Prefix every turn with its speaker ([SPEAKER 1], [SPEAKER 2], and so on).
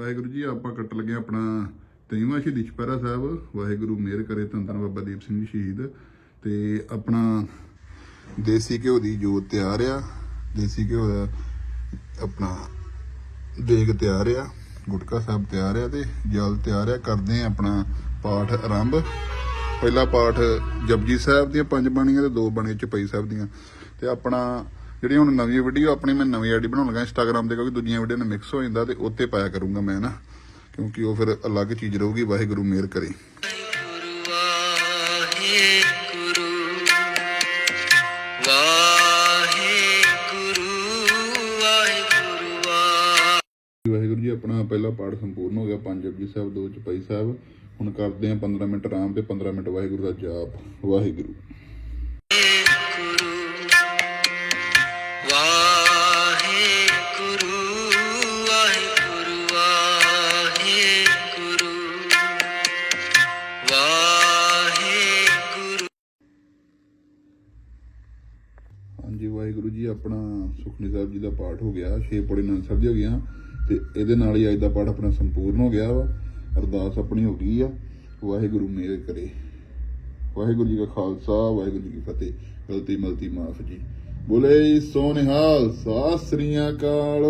[SPEAKER 1] ਵਾਹਿਗੁਰੂ ਜੀ, ਆਪਾਂ ਕੱਟ ਲੱਗੇ ਆਪਣਾ ਤੇਈਵਾਂ ਸ਼ਹੀਦੀ ਚੁਪਹਿਰਾ ਸਾਹਿਬ। ਵਾਹਿਗੁਰੂ ਮੇਰ ਕਰੇ ਧੰਨ ਬਾਬਾ ਦੀਪ ਸਿੰਘ ਸ਼ਹੀਦ। ਤੇ ਆਪਣਾ ਦੇਸੀ ਘਿਓ ਦੀ ਜੋਤ ਤਿਆਰ ਆ। ਦੇਸੀ ਘਿਓ ਦਾ ਆਪਣਾ ਦੇਗ ਤਿਆਰ ਆ, ਗੁਟਕਾ ਸਾਹਿਬ ਤਿਆਰ ਆ ਤੇ ਜਲ ਤਿਆਰ ਆ। ਕਰਦੇ ਆ ਆਪਣਾ ਪਾਠ ਆਰੰਭ। ਪਹਿਲਾ ਪਾਠ ਜਪਜੀ ਸਾਹਿਬ ਦੀਆਂ ਪੰਜ ਬਾਣੀਆਂ ਤੇ ਦੋ ਬਾਣੀਆਂ ਚਪਈ ਸਾਹਿਬ ਦੀਆਂ। ਤੇ ਆਪਣਾ ਜਿਹੜੀ ਹੁਣ ਨਵੀਂ ਵੀਡੀਓ ਆਪਣੀ ਮੈਂ ਨਵੀਂ ਆਈਡੀ ਬਣਾਉਣ ਲੱਗਾ ਇੰਸਟਾਗ੍ਰam ਤੇ ਕਿਉਂਕਿ ਦੂਜੀਆਂ ਵੀਡੀਓ ਨਾਲ ਮਿਕਸ ਹੋ ਜਾਂਦਾ ਤੇ ਉੱਤੇ ਪਾਇਆ ਕਰੂੰਗਾ ਮੈਂ ਨਾ। ਕਿਉਂਕਿ ਉਹ ਫਿਰ ਅਲੱਗ ਚੀਜ਼ ਰਹੂਗੀ ਵਾਹਿਗੁਰੂ ਮਿਹਰ ਕਰੇ।
[SPEAKER 2] ਗੁਰੂ ਵਾਹਿਗੁਰੂ
[SPEAKER 1] ਜੀ ਆਪਣਾ ਪਹਿਲਾ ਪਾਠ ਸੰਪੂਰਨ ਹੋ ਗਿਆ ਪੰਜ ਜਪਜੀ ਸਾਹਿਬ ਦੋ ਚਪਈ ਸਾਹਿਬ। ਹੁਣ ਕਰਦੇ ਆ 15 ਮਿੰਟ ਆਰਾਮ ਤੇ 15 ਮਿੰਟ ਵਾਹਿਗੁਰੂ ਦਾ ਜਾਪ। ਵਾਹਿਗੁਰੂ। ਹਾਂਜੀ, ਵਾਹਿਗੁਰੂ ਜੀ, ਆਪਣਾ ਸੁਖਨੀ ਸਾਹਿਬ ਜੀ ਦਾ ਪਾਠ ਹੋ ਗਿਆ, ਛੇ ਪੌੜੀ ਨਾਲ ਸਾਹਿਬ ਦੀ ਹੋ ਗਈਆਂ, ਤੇ ਇਹਦੇ ਨਾਲ ਹੀ ਅੱਜ ਦਾ ਪਾਠ ਆਪਣਾ ਸੰਪੂਰਨ ਹੋ ਗਿਆ ਵਾ, ਅਰਦਾਸ ਆਪਣੀ ਹੋ ਗਈ ਆ, ਵਾਹਿਗੁਰੂ ਮੇਰੇ ਕਰੇ। ਵਾਹਿਗੁਰੂ ਜੀ ਕਾ ਖਾਲਸਾ, ਵਾਹਿਗੁਰੂ ਜੀ ਕੀ ਫਤਿਹ, ਗਲਤੀ ਮਲਤੀ ਮਾਫ ਜੀ। ਬੋਲੇ ਸੋਨਿਹਾਲ ਸਾਸਰੀਆਂ ਕਾਲ